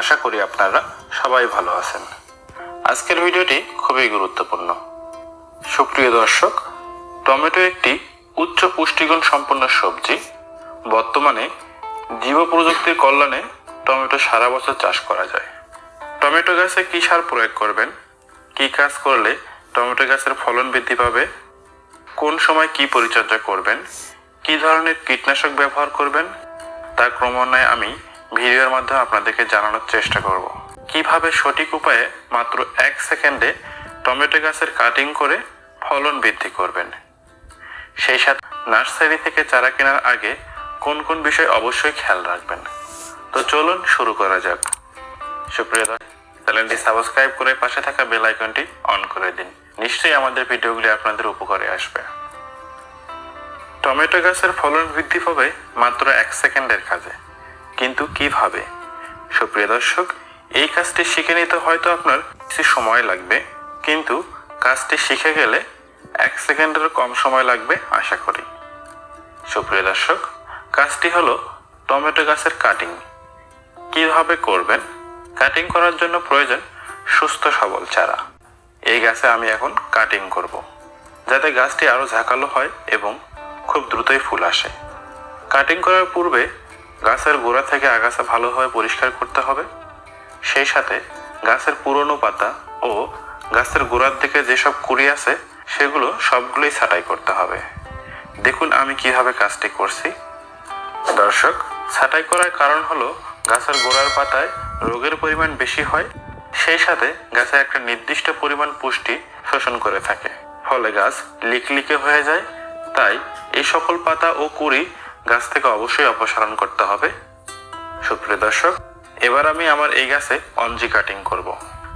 আশা করি আপনারা সবাই ভালো আছেন। আজকের ভিডিওটি খুবই গুরুত্বপূর্ণ। সুপ্রিয় দর্শক, টমেটো একটি উচ্চ পুষ্টিগুণ সম্পন্ন সবজি। বর্তমানে জীব প্রযুক্তির কল্যাণে টমেটো সারা বছর চাষ করা যায়। টমেটো গাছে কী সার প্রয়োগ করবেন? কী কাজ করলে টমেটো গাছের ফলন বৃদ্ধি পাবে? কোন সময় কি পরিচর্যা করবেন? কি ধরনের কীটনাশক ব্যবহার করবেন? তা ক্রমান্বয়ে আমি ভিডিওর মাধ্যমে আপনাদেরকে জানানোর চেষ্টা করব। কীভাবে সঠিক উপায়ে মাত্র এক সেকেন্ডে টমেটো গাছের কাটিং করে ফলন বৃদ্ধি করবেন? সেই সাথে নার্সারি থেকে চারা কেনার আগে কোন কোন বিষয় অবশ্যই খেয়াল রাখবেন? তো চলুন শুরু করা যাক। সুপ্রিয় চ্যানেলটি সাবস্ক্রাইব করে পাশে থাকা বেল আইকনটি অন করে দিন। নিশ্চয়ই আমাদের ভিডিওগুলি আপনাদের উপকারে আসবে। টমেটো গাছের ফলন বৃদ্ধি পাবে মাত্র এক সেকেন্ডের কাজে। কিন্তু কীভাবে? সুপ্রিয় দর্শক, এই কাজটি শিখে নিতে হয়তো আপনার কিছু সময় লাগবে, কিন্তু কাজটি শিখে গেলে এক সেকেন্ডেরও কম সময় লাগবে আশা করি। সুপ্রিয় দর্শক, কাজটি হলো টমেটো গাছের কাটিং। কীভাবে করবেন? কাটিং করার জন্য প্রয়োজন সুস্থ সবল চারা। এই গাছে আমি এখন কাটিং করব, যাতে গাছটি আরও ঝাঁকালো হয় এবং খুব দ্রুতই ফুল আসে। কাটিং করার পূর্বে গাছের গোড়া থেকে আগাছা ভালোভাবে পরিষ্কার করতে হবে। সেই সাথে গাছের পুরনো পাতা ও গাছের গোড়ার দিকে যেসব কুড়ি আছে, সেগুলো সবগুলোই ছাঁটাই করতে হবে। দেখুন আমি কীভাবে কাজটি করছি। দর্শক, ছাঁটাই করার কারণ হলো গাছের গোড়ার পাতায় রোগের পরিমাণ বেশি হয়, সেই সাথে গাছে একটা নির্দিষ্ট পরিমাণ পুষ্টি শোষণ করে থাকে। ফলে গাছ লিকলিকে হয়ে যায়, তাই এই সকল পাতা ও কুড়ি গাছ থেকে অবশ্যই অপসারণ করতে হবে। সুপ্রিয় দর্শক, এবার আমি আমার এই গাছে অঞ্জি কাটিং করব।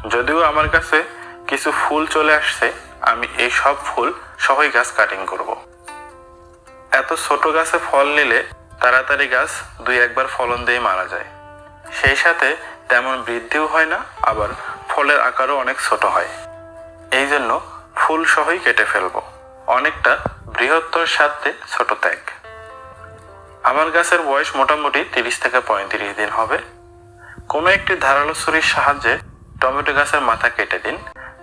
যদিও আমার কাছে কিছু ফুল চলে আসছে, আমি এই সব ফুল সহই গাছ কাটিং করব। এত ছোট গাছে ফল নিলে তাড়াতাড়ি গাছ দুই একবার ফলন দিয়ে মারা যায়। সেই সাথে তেমন বৃদ্ধিও হয় না, আবার ফলের আকারও অনেক ছোট হয়। এই জন্য ফুল সহই কেটে ফেলব। অনেকটা বৃহত্তর সাথে ছোট ত্যাগ। আমার গাছের বয়স মোটামুটি তিরিশ থেকে পঁয়ত্রিশ দিন হবে। কোনো একটি ধারালো ছুরির সাহায্যে টমেটো গাছের মাথা কেটে দিন,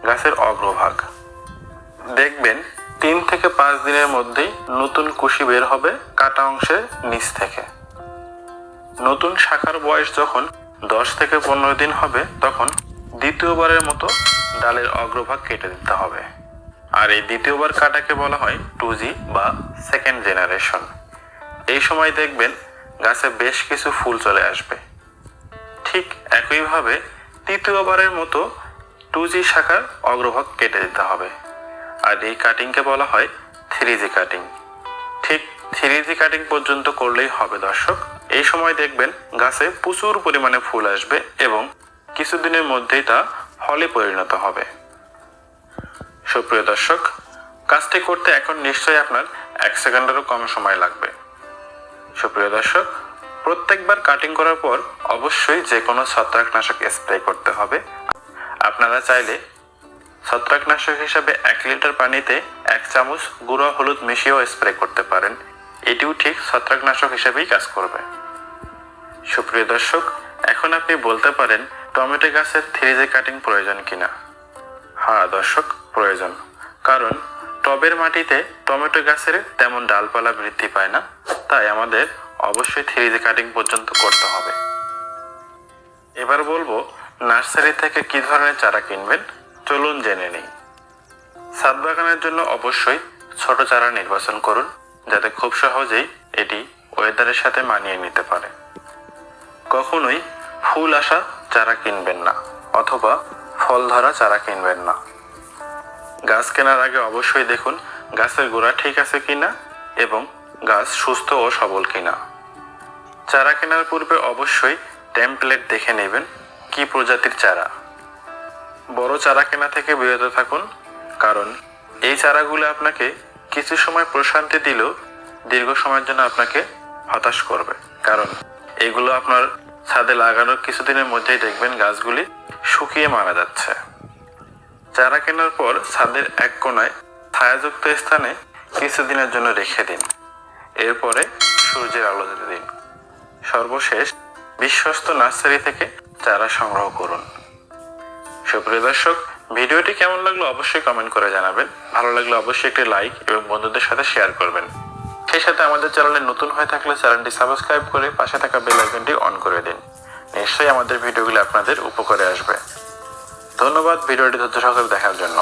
গাছের অগ্রভাগ। দেখবেন তিন থেকে পাঁচ দিনের মধ্যেই নতুন কুশি বের হবে কাটা অংশের নিচ থেকে। নতুন শাখার বয়স যখন দশ থেকে পনেরো দিন হবে, তখন দ্বিতীয়বারের মতো ডালের অগ্রভাগ কেটে দিতে হবে। আর এই দ্বিতীয়বার কাটাকে বলা হয় টু জি বা সেকেন্ড জেনারেশন। এই সময় দেখবেন গাছে বেশ কিছু ফুল চলে আসবে। ঠিক একইভাবে তৃতীয়বারের মতো টু জি শাখার অগ্রভাগ কেটে দিতে হবে। আর এই কাটিংকে বলা হয় থ্রি জি কাটিং। ঠিক থ্রি জি কাটিং পর্যন্ত করলেই হবে দর্শক। এই সময় দেখবেন গাছে প্রচুর পরিমাণে ফুল আসবে এবং কিছুদিনের মধ্যেই তা ফলে পরিণত হবে। সুপ্রিয় দর্শক, কাজটি করতে এখন নিশ্চয়ই আপনার এক সেকেন্ডেরও কম সময় লাগবে। সুপ্রিয় দর্শক, প্রত্যেকবার কাটিং করার পর অবশ্যই যে কোনো ছত্রাকনাশক স্প্রে করতে হবে। আপনারা চাইলে ছত্রাকনাশক হিসাবে এক লিটার পানিতে এক চামচ গুঁড়ো হলুদ মিশিয়েও স্প্রে করতে পারেন। এটিও ঠিক ছত্রাকনাশক হিসাবেই কাজ করবে। সুপ্রিয় দর্শক, এখন আপনি বলতে পারেন টমেটো গাছের থ্রি জে কাটিং প্রয়োজন কিনা? হ্যাঁ দর্শক, প্রয়োজন। কারণ টবের মাটিতে টমেটো গাছের তেমন ডালপালা বৃদ্ধি পায় না। তাই আমাদের অবশ্যই থ্রি কাটিং পর্যন্ত করতে হবে। এবার বলব নার্সারি থেকে কি ধরনের চারা কিনবেন? চলুন জেনে নিই। ছাদ বাগানের জন্য অবশ্যই ছোট চারা নির্বাচন করুন, যাতে খুব সহজেই এটি ওয়েদারের সাথে মানিয়ে নিতে পারে। কখনোই ফুল আসা চারা কিনবেন না, অথবা ফল ধরা চারা কিনবেন না। গাছ কেনার আগে অবশ্যই দেখুন গাছের গোড়া ঠিক আছে কিনা এবং গাছ সুস্থ ও সবল কিনা। চারা কেনার পূর্বে অবশ্যই টেমপ্লেট দেখে নেবেন কি প্রজাতির চারা। বড় চারা কেনা থেকে বিরত থাকুন, কারণ এই চারাগুলো আপনাকে কিছু সময় প্রশান্তি দিলেও দীর্ঘ সময়ের জন্য আপনাকে হতাশ করবে। কারণ এগুলো আপনার ছাদে লাগানোর কিছুদিনের মধ্যেই দেখবেন গাছগুলি শুকিয়ে মারা যাচ্ছে। চারা কেনার পর ছাদের এক কোণায় ছায়াযুক্ত স্থানে কিছুদিনের জন্য রেখে দিন। এরপরে সূর্যের আলো যেতে দিন। সর্বশেষ বিশ্বস্ত নার্সারি থেকে চারা সংগ্রহ করুন। সুপ্রিয় দর্শক, ভিডিওটি কেমন লাগল অবশ্যই কমেন্ট করে জানাবেন। ভালো লাগলে অবশ্যই একটি লাইক এবং বন্ধুদের সাথে শেয়ার করবেন। সেই সাথে আমাদের চ্যানেলে নতুন হয়ে থাকলে চ্যানেলটি সাবস্ক্রাইব করে পাশে থাকা বেল আইকনটি অন করে দিন। নিশ্চয়ই আমাদের ভিডিওগুলো আপনাদের উপকারে আসবে। ধন্যবাদ, ভিডিওটি ধৈর্য সহকারে দেখার জন্য।